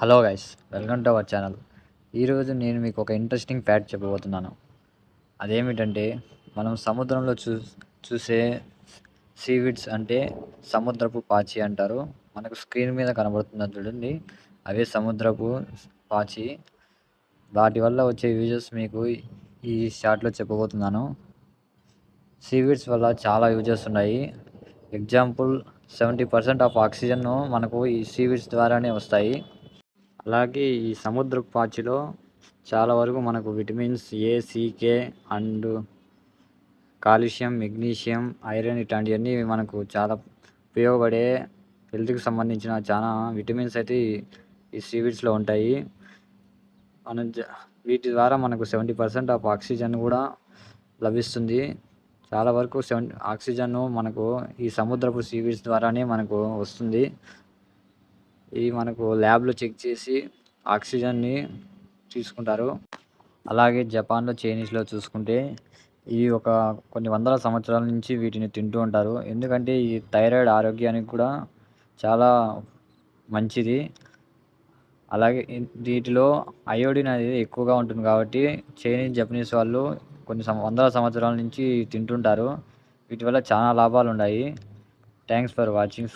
Hello guys welcome to our channel. ఈరోజు నేను మీకు ఒక ఇంట్రెస్టింగ్ ఫ్యాక్ట్ చెప్పబోతున్నాను. అదేమిటంటే మనం సముద్రంలో చూ చూసే సీవిడ్స్ అంటే సముద్రపు పాచి అంటారు. మనకు స్క్రీన్ మీద కనబడుతుంది చూడండి. అవే సముద్రపు పాచి. వాటి వల్ల వచ్చే యూజెస్ మీకు ఈ షార్ట్లో చెప్పబోతున్నాను. సీవిడ్స్ వల్ల చాలా యూజెస్ ఉన్నాయి. Example seventy percent of oxygen మనకు ఈ సీవిడ్స్ ద్వారానే వస్తాయి. అలాగే ఈ సముద్రపు పాచిలో చాలా వరకు మనకు vitamins A C K and calcium magnesium iron ఇట్లాంటివన్నీ మనకు చాలా ఉపయోగపడే హెల్త్కి సంబంధించిన చాలా విటమిన్స్ అయితే ఈ- సీవీడ్స్లో ఉంటాయి. మనం వీటి ద్వారా మనకు సెవెంటీ పర్సెంట్ ఆఫ్ ఆక్సిజన్ కూడా లభిస్తుంది. చాలా వరకు సెవెన్ ఆక్సిజన్ మనకు ఈ సముద్రపు సీవీడ్స్ ద్వారానే మనకు వస్తుంది. ఇవి మనకు ల్యాబ్లో చెక్ చేసి ఆక్సిజన్ని తీసుకుంటారు. అలాగే జపాన్లో చైనీస్లో చూసుకుంటే ఈ ఒక కొన్ని వందల సంవత్సరాల నుంచి వీటిని తింటూ ఉంటారు. ఎందుకంటే ఈ థైరాయిడ్ ఆరోగ్యానికి కూడా చాలా మంచిది. అలాగే వీటిలో అయోడిన్ అనేది ఎక్కువగా ఉంటుంది కాబట్టి చైనీస్ జపనీస్ వాళ్ళు కొన్ని వందల సంవత్సరాల నుంచి తింటుంటారు. వీటి వల్ల చాలా లాభాలు ఉన్నాయి థ్యాంక్స్ ఫర్ వాచింగ్